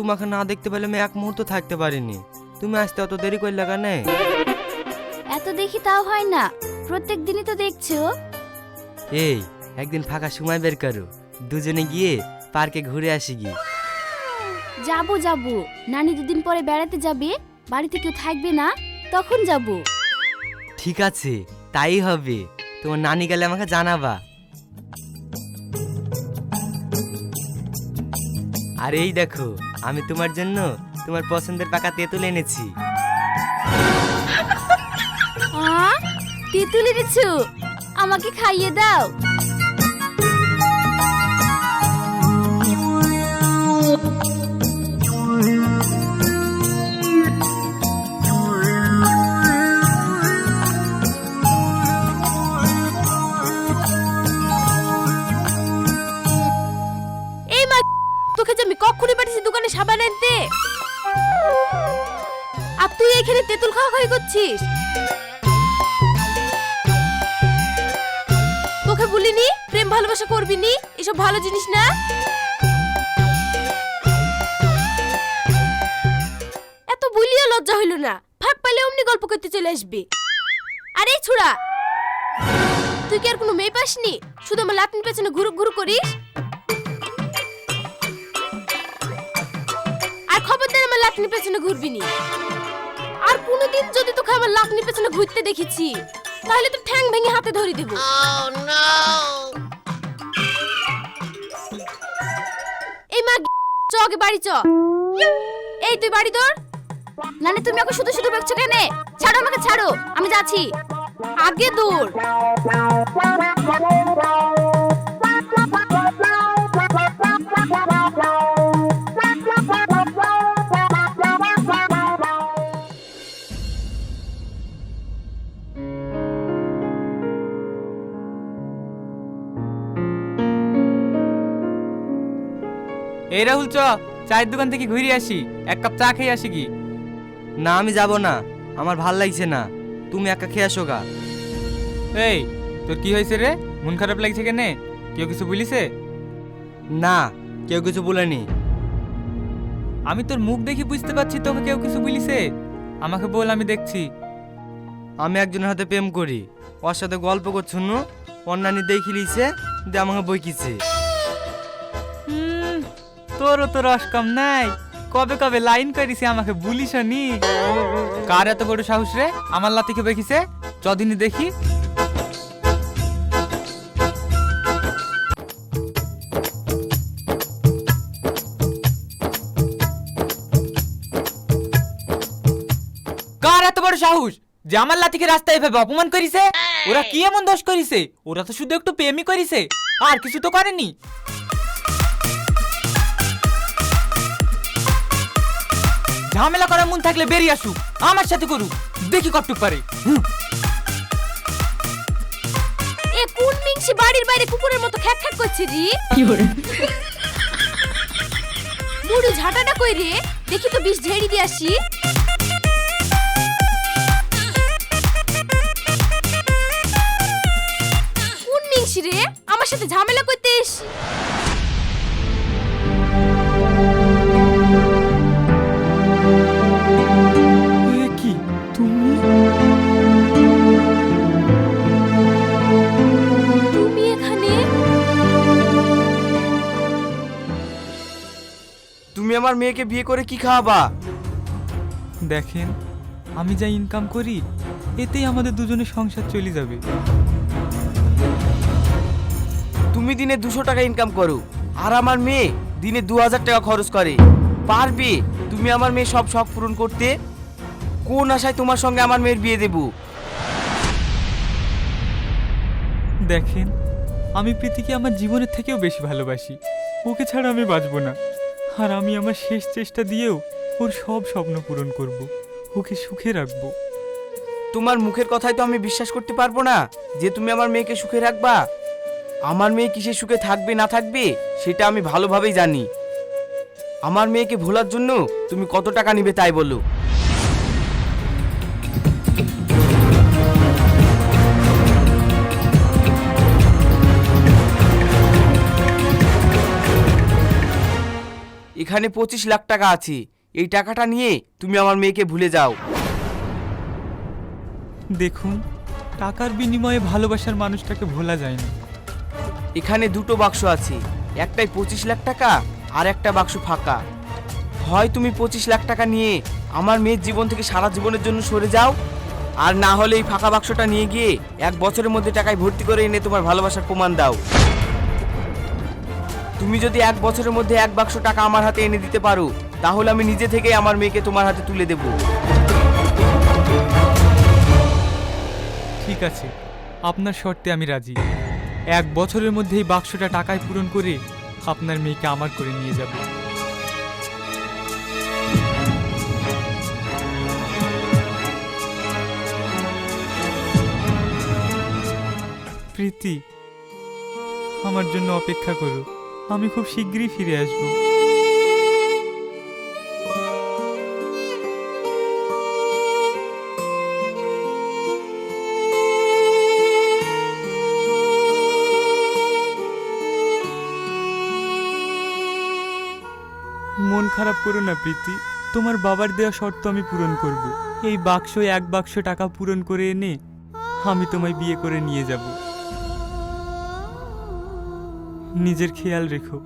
তোমাকে না দেখতে পেলে আমি এক মুহূর্ত থাকতে পারিনি। তুমি আসতে অত দেরি করলে কেন? এত দেখি তাও হয় না। প্রত্যেক দিনই তো দেখছ। এই একদিন ফাঁকা সময় বের করো। দুজনে গিয়ে পার্কে ঘুরে আসি গিয়ে। যাব যাব। নানি দুদিন পরে বেড়াতে যাবে। বাড়িতে কেউ থাকবে না। তখন যাব। ঠিক আছে তাই হবে। তোমার নানি গেলে আমাকে জানাবা। আর এই দেখো, আমি তোমার জন্য তোমার পছন্দের পাকা তেঁতুল এনেছি। তেঁতুল এনেছো? আমাকে খাইয়ে দাও। সাবান আর তুই এখানে তেঁতুল খাওয়া খাওয়াই করছিস? তোকে বলিনি, প্রেম ভালোবাসা করবি নি এসব ভালো জিনিস না? এত বলিও লজ্জা হইল না। ফাঁক পাইলে অমনি গল্প করতে চলে আসবি। আরে ছুড়া, তুই কি আর কোনো মেয়ে পাসনি? শুধু আমার লাতিন পেছনে ঘুরু ঘুরু করিস? লাকনি পেছনে ঘুরবি নি। আর কোনোদিন যদি তোকে আমার লাকনি পেছনে ঘুরতে দেখেছি, তাহলে তো ঠ্যাং ভেঙে হাতে ধরে দেব। এই মা, চ আগে বাড়ি চ। এই তুই বাড়ি তোর? নানি তুমি ওকে শুধু শুধু বকছো কেন? ছাড়ো আমাকে, ছাড়ো। আমি যাচ্ছি। আগে দূর এই রাহুল চ চায়ের দোকান থেকে ঘুরে আসি। এক কাপ চা খেয়ে আসি কি? না আমি যাব না। আমার ভালো লাগছে না। তুমি একা খেয়ে আসো গা। এই তোর কি হয়েছে রে? মন খারাপ লাগছে কেনে? কেউ কিছু বলিছে? না কেউ কিছু বলেনি। আমি তোর মুখ দেখে বুঝতে পারছি তোকে কেউ কিছু বলিছে। আমাকে বল আমি দেখছি। আমি একজনের হাতে প্রেম করি। ওর সাথে গল্প করছ অন্যান্য দেখি লিছে দিয়ে আমাকে বইকিছে তোরও তো রস কম নাই। কবে কবে লাইন করিছে আমাকে বলিস নি। কার এত বড় সাহস রে? আমার লাতিকে বেখিছে চদিনই দেখি। কার এত বড় সাহস? যে আমার লাতিকে রাস্তায় এভাবে অপমান করিছে? ওরা কি এমন দোষ করিছে? ওরা তো শুধু একটু প্রেমই করিছে। আর কিছু তো করেনি। ঝামেলা করার মন থাকলে বেরিয়ে আসুক। আমার সাথে করুক। দেখি কতটুক পারে। এ কোন মিংসি বাড়ির বাইরে কুকুরের মতো খ্যাক খ্যাক করছে জি মুড়ু ঝাঁটাটা কই রে? দেখি তো বিষ ঝেড়ি দিয়ে আসি। আমার মেয়েকে বিয়ে করে কি খাওয়াবা? দেখেন আমি যা ইনকাম করি এতেই আমাদের দুজনের সংসার চলে যাবে। তুমি দিনে দুশো টাকা ইনকাম করো আর আমার মেয়ে দিনে দু হাজার টাকা খরচ করে। পারবে তুমি আমার মেয়ে সব শখ পূরণ করতে? কোন আশায় তোমার সঙ্গে আমার মেয়ের বিয়ে দেবো? দেখেন আমি প্রীতিকে আমার জীবনের থেকেও বেশি ভালোবাসি। ওকে ছাড়া আমি বাঁচবো না। আর আমি আমার শেষ চেষ্টা দিয়েও ওর সব স্বপ্ন পূরণ করব। ওকে সুখে রাখব। তোমার মুখের কথাই তো আমি বিশ্বাস করতে পারব না যে তুমি আমার মেয়েকে সুখে রাখবা। আমার মেয়ে কিসে সুখে থাকবে, না থাকবে, সেটা আমি ভালোভাবেই জানি। আমার মেয়েকে ভোলার জন্য তুমি কত টাকা নিবে তাই বলো। এখানে পঁচিশ লাখ টাকা আছে। এই টাকাটা নিয়ে তুমি আমার মেয়েকে ভুলে যাও। দেখুন টাকার বিনিময়ে ভালোবাসার মানুষটাকে ভোলা যায় না। এখানে দুটো বাক্স আছে একটাই পঁচিশ লাখ টাকা আর একটা বাক্স ফাঁকা। হয় তুমি পঁচিশ লাখ টাকা নিয়ে আমার মেয়ের জীবন থেকে সারা জীবনের জন্য সরে যাও আর না হলে এই ফাঁকা বাক্সটা নিয়ে গিয়ে এক বছরের মধ্যে টাকায় ভর্তি করে এনে তোমার ভালোবাসার প্রমাণ দাও। তুমি যদি এক বছরের মধ্যে এক বাক্স টাকা আমার হাতে এনে দিতে পারো, তাহলে আমি নিজে থেকেই আমার মেয়েকে তোমার হাতে তুলে দেবো। ঠিক আছে, আপনার শর্তে আমি রাজি। এক বছরের মধ্যে এই বাক্সটা টাকায় পূরণ করে আপনার মেয়েকে আমার করে নিয়ে যাব। প্রীতি, আমার জন্য অপেক্ষা করো। আমি খুব শীঘ্রই ফিরে আসব। মন খারাপ করো না, প্রীতি। তোমার বাবার দেওয়া শর্ত আমি পূরণ করব। এই বাক্স এক বাক্স টাকা পূরণ করে এনে আমি তোমায় বিয়ে করে নিয়ে যাব। নিজের খেয়াল রেখো।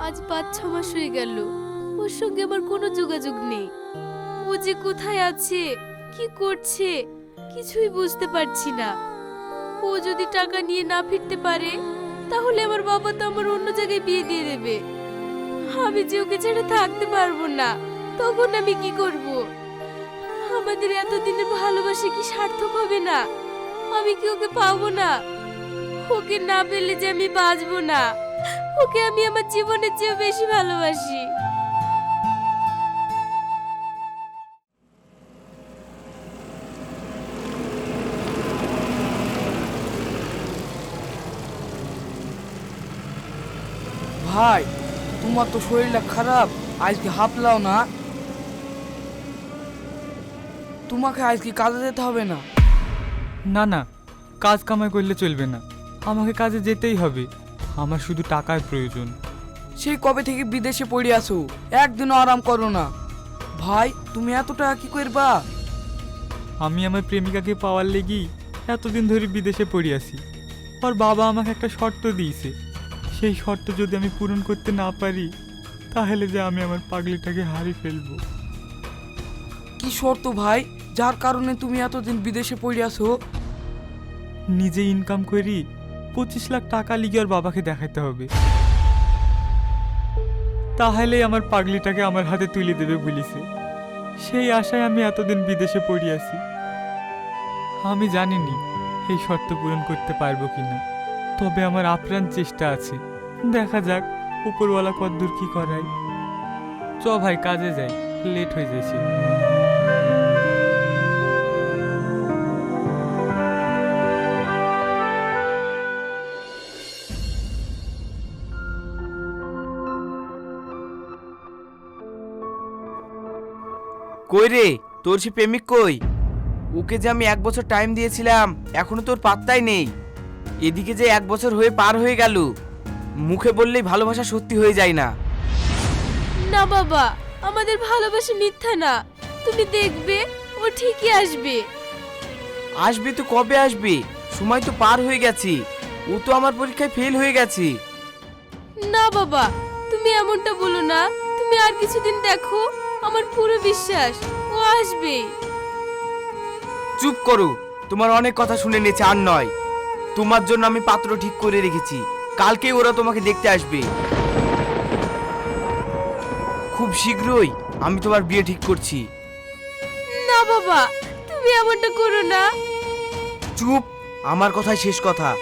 আজ পাঁচ, ছ মাস হয়ে গেল। ওর সঙ্গে আমার কোনো যোগাযোগ নেই। ও যে কোথায় আছে, কি করছে, কিছুই বুঝতে পারছি না। ও যদি টাকা নিয়ে না ফিরতে পারে তাহলে আমার বাবা তো আমার অন্য জায়গায় বিয়ে দিয়ে দেবে। আমি যে ওকে ছেড়ে থাকতে পারব না, তখন আমি কি করব? আমাদের এতদিনের ভালোবাসা কি সার্থক হবে না? আমি কি ওকে পাবো না? ওকে না পেলে যে আমি বাঁচবো না? ওকে আমি আমার জীবনের চেয়েও বেশি ভালোবাসি। ভাই তোমার তো শরীরটা খারাপ আজকে হাঁপলাও না। তোমাকে আজকে কাজে যেতে হবে না। না না কাজ কামাই করলে চলবে না। আমাকে কাজে যেতেই হবে। আমার শুধু টাকার প্রয়োজন। সেই কবে থেকে বিদেশে পড়ে আসো একদিনও আরাম করো না। ভাই তুমি এত টাকা কি করবা? আমি আমার প্রেমিকাকে পাওয়ার লেগেই এতদিন ধরে বিদেশে পড়ে আছি। আর বাবা আমাকে একটা শর্ত দিয়েছে। সেই শর্ত যদি আমি পূরণ করতে না পারি তাহলে যে আমি আমার পাগলিটাকে হারিয়ে ফেলব। কি শর্ত ভাই? যার কারণে তুমি এতদিন বিদেশে পড়ে আসো নিজে ইনকাম করি পঁচিশ লাখ টাকা লিগে ওর বাবাকে দেখাতে হবে। তাহলে আমার পাগলিটাকে আমার হাতে তুলে দেবে বলিছে। সেই আশায় আমি এতদিন বিদেশে পড়ে আছি। আমি জানিনি এই শর্ত পূরণ করতে পারব কিনা। তবে আমার আপ্রাণ চেষ্টা আছে। দেখা যাক, উপরওয়ালা কদ্দূর কি করায়। চ ভাই, কাজে যাই, লেট হয়ে যাচ্ছে কই রে, তোর সে প্রেমিক কই? ওকে যে আমি এক বছর টাইম দিয়েছিলাম, এখনও তোর পাত্তাই নেই। এদিকে যে এক বছর হয়ে পার হয়ে গেল মুখে বললেই ভালোবাসা সত্যি হয়ে যায় না। না বাবা আমাদের ভালোবাসা মিথ্যা না। তুমি দেখবে ও ঠিকই আসবে। আসবে তো কবে আসবে? সময় তো পার হয়ে গেছে। ও তো আমার পরীক্ষায় ফেল হয়ে গেছে। না বাবা তুমি এমনটা বলো না। তুমি আর কিছুদিন দেখো আমার পুরো বিশ্বাস ও আসবে। চুপ করো তোমার অনেক কথা শুনে নিয়েছে আর নয়। তোমার জন্য আমি পাত্র ঠিক করে রেখেছি। কালকেই ওরা তোমাকে দেখতে আসবে। খুব শীঘ্রই আমি তোমার বিয়ে ঠিক করছি। না বাবা তুমি এমনটা করো না। চুপ আমার কথাই শেষ কথা।